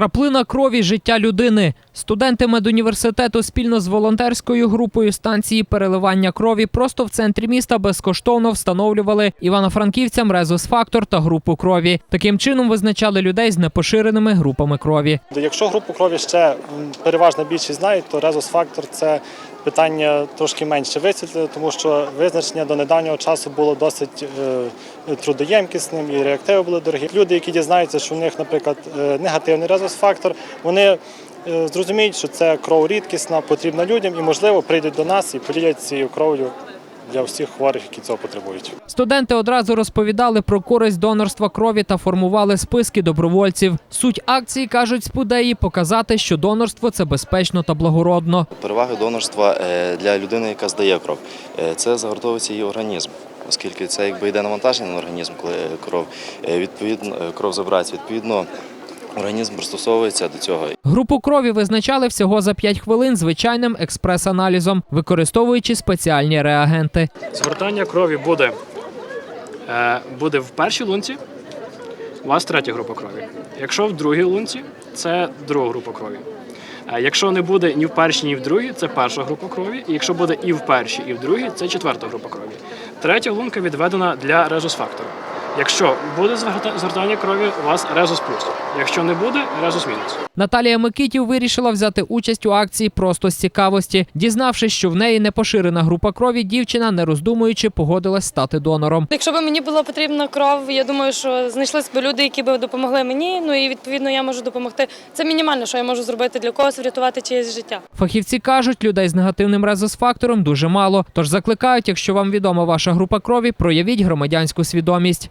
Краплина крові життя людини. Студенти медуніверситету спільно з волонтерською групою станції переливання крові просто в центрі міста безкоштовно встановлювали івано-франківцям резус-фактор та групу крові. Таким чином визначали людей з непоширеними групами крові. Якщо групу крові ще переважна більшість знають, то резус-фактор це питання трошки менше висвітлили, тому що визначення до недавнього часу було досить е, трудоємкісним і реактиви були дорогі. Люди, які дізнаються, що в них, наприклад, е, негативний резус-фактор, вони е, зрозуміють, що це кров рідкісна, потрібна людям, і можливо прийдуть до нас і поділять цією кров'ю для всіх хворих, які цього потребують. Студенти одразу розповідали про користь донорства крові та формували списки добровольців. Суть акції кажуть спудеї показати, що донорство це безпечно та благородно. Переваги донорства е, для людини, яка здає кров, е, це загортовується її організм, оскільки це якби йде навантаження на організм, коли кров е, відповідно е, кров забирається. Відповідно, організм пристосовується до цього. Групу крові визначали всього за 5 хвилин звичайним експрес-аналізом, використовуючи спеціальні реагенти. Згортання крові буде, е, буде в першій лунці, у вас третя група крові. Якщо в другій лунці, це друга група крові. Е, Якщо не буде ні в першій, ні в другій, це перша група крові. І якщо буде і в першій, і в другій, це четверта група крові. Третя лунка відведена для резус-фактору. Якщо буде згорта- згортання крові, у вас резус плюс. Якщо не буде, резус мінус. Наталія Микитів вирішила взяти участь у акції просто з цікавості. Дізнавшись, що в неї не поширена група крові, дівчина, не роздумуючи, погодилась стати донором. Якщо б мені була потрібна кров, я думаю, що знайшлися б люди, які б допомогли мені. Ну і відповідно я можу допомогти. Це мінімально, що я можу зробити для когось врятувати чиєсь життя. Фахівці кажуть, людей з негативним резус-фактором дуже мало. Тож закликають, якщо вам відома ваша група крові, проявіть громадянську свідомість.